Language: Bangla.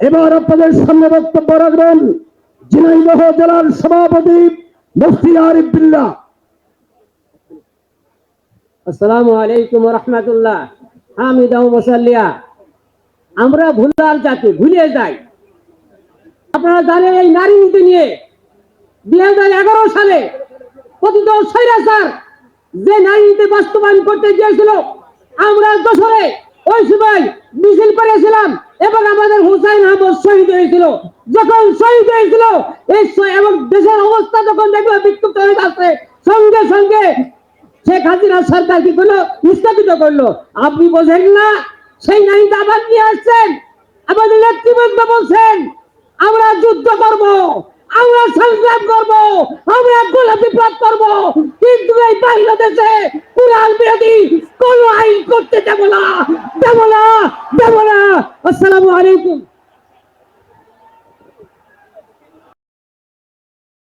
এবার আপনাদের সামনে বক্তব্য রাখবেন ঝিনাইদহ জেলার সভাপতি মুফতি আরিফ বিল্লাহ আসসালামু আলাইকুম রহমতুল্লাহ। হামিদা মুসাল্লিয়া। আমরা ভুলার জাতি ভুলে যাই। আপনারা জানেন এই নারী নীতি নিয়ে দুই হাজার এগারো সালে কথিত স্বৈরাচার যে নারী নীতি বাস্তবায়ন করতে গিয়েছিল, আমরা দশরে ওই সময় মিছিল করেছিলাম এবং আমাদের হুসাইন আহমদ শহীদ হয়েছিল, যখন শহীদ হয়েছিল এই এবং দেশের অবস্থা যখন দেখল, বিক্ষুব্ধ হয়ে যাচ্ছে। সঙ্গে সঙ্গে শেখ হাসিনা সরকার কি করল? স্থাপিত করল। আপনি বোঝেন না, সেই নারীটা আবার নিয়ে আসছেন, আমাদের নেতৃবৃন্দ বলছেন আমরা যুদ্ধ করব, আমরা সংগ্রাম করব, আমরা গোলা বিপ্লব করব। কিন্তু এই বাংলাদেশে কুরআন বিরোধী কোন আইন করতে দেব না দেব না দেব না। আসসালামু আলাইকুম।